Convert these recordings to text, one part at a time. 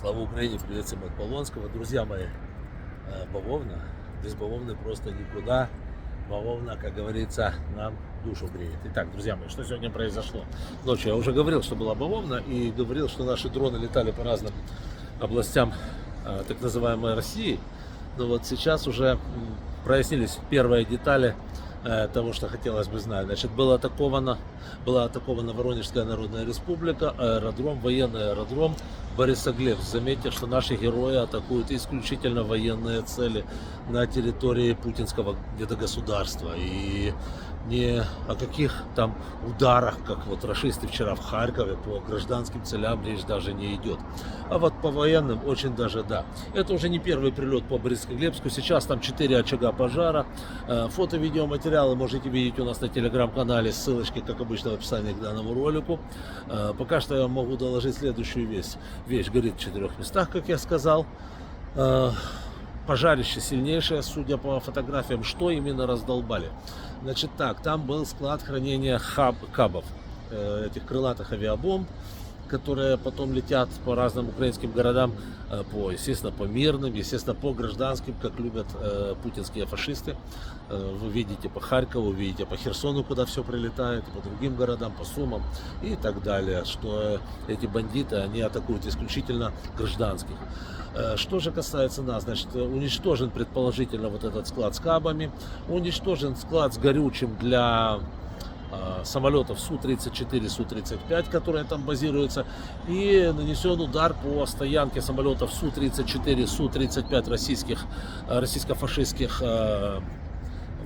Слава Украине, привет всем от Полонского. Друзья мои, бавовна, без бавовны просто никуда. Бавовна, как говорится, нам душу греет. Итак, друзья мои, что сегодня произошло? Ночью я уже говорил, что была бавовна, и говорил, что наши дроны летали по разным областям э, так называемой России. Но вот сейчас уже прояснились первые детали того, что хотелось бы знать. Значит, было атаковано, была атакована Воронежская Народная Республика, аэродром, военный аэродром Борисоглебск. Заметьте, что наши герои атакуют исключительно военные цели на территории путинского где-то государства. И ни о каких там ударах, как вот расисты вчера в Харькове, по гражданским целям речь даже не идет. А вот по военным очень даже да. Это уже не первый прилет по Борисоглебску. Сейчас там 4 очага пожара. Э, Фото, видеоматериалы можете видеть у нас на телеграм-канале. Ссылочки, как обычно, в описании к данному ролику. Э, Пока что я могу доложить следующую вещь. Вещь горит в четырех местах, как я сказал. Э, Пожарище сильнейшее, судя по фотографиям, что именно раздолбали. Значит так, там был склад хранения хаб, кабов, э, этих крылатых авиабомб, которые потом летят по разным украинским городам, э, по, естественно, по мирным, естественно, по гражданским, как любят э, путинские фашисты. Э, вы видите по Харькову, видите по Херсону, куда все прилетает, по другим городам, по Сумам и так далее, что эти бандиты, они атакуют исключительно гражданских. Э, Что же касается нас, значит, уничтожен предположительно вот этот склад с кабами, уничтожен склад с горючим для самолетов Су-34, Су-35, которые там базируются, и нанесен удар по стоянке самолетов Су-34, Су-35 российских, э, российско-фашистских э,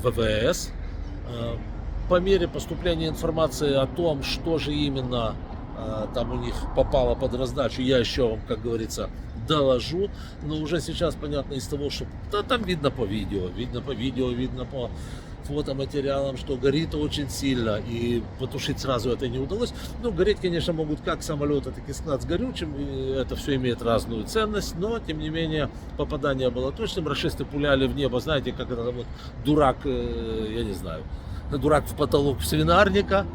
ВВС. Э, По мере поступления информации о том, что же именно э, там у них попало под раздачу, я еще вам, как говорится, доложу. Но уже сейчас понятно из того, что да, там видно по видео, видно по видео, видно по фотоматериалам, что горит очень сильно, и потушить сразу это не удалось. Ну, гореть, конечно, могут как самолеты, так и склад с горючим, и это все имеет разную ценность, но, тем не менее, попадание было точным, расисты пуляли в небо, знаете, как это вот дурак, э, я не знаю, дурак в потолок свинарника,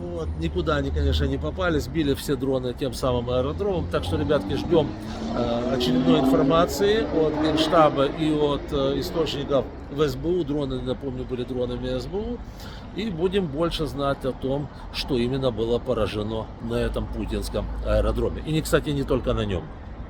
вот, никуда они, конечно, не попали, сбили все дроны тем самым аэродромом. Так что, ребятки, ждем э, очередной информации от Генштаба и от э, источников в СБУ. Дроны, напомню, были дронами СБУ. И будем больше знать о том, что именно было поражено на этом путинском аэродроме. И, кстати, не только на нем.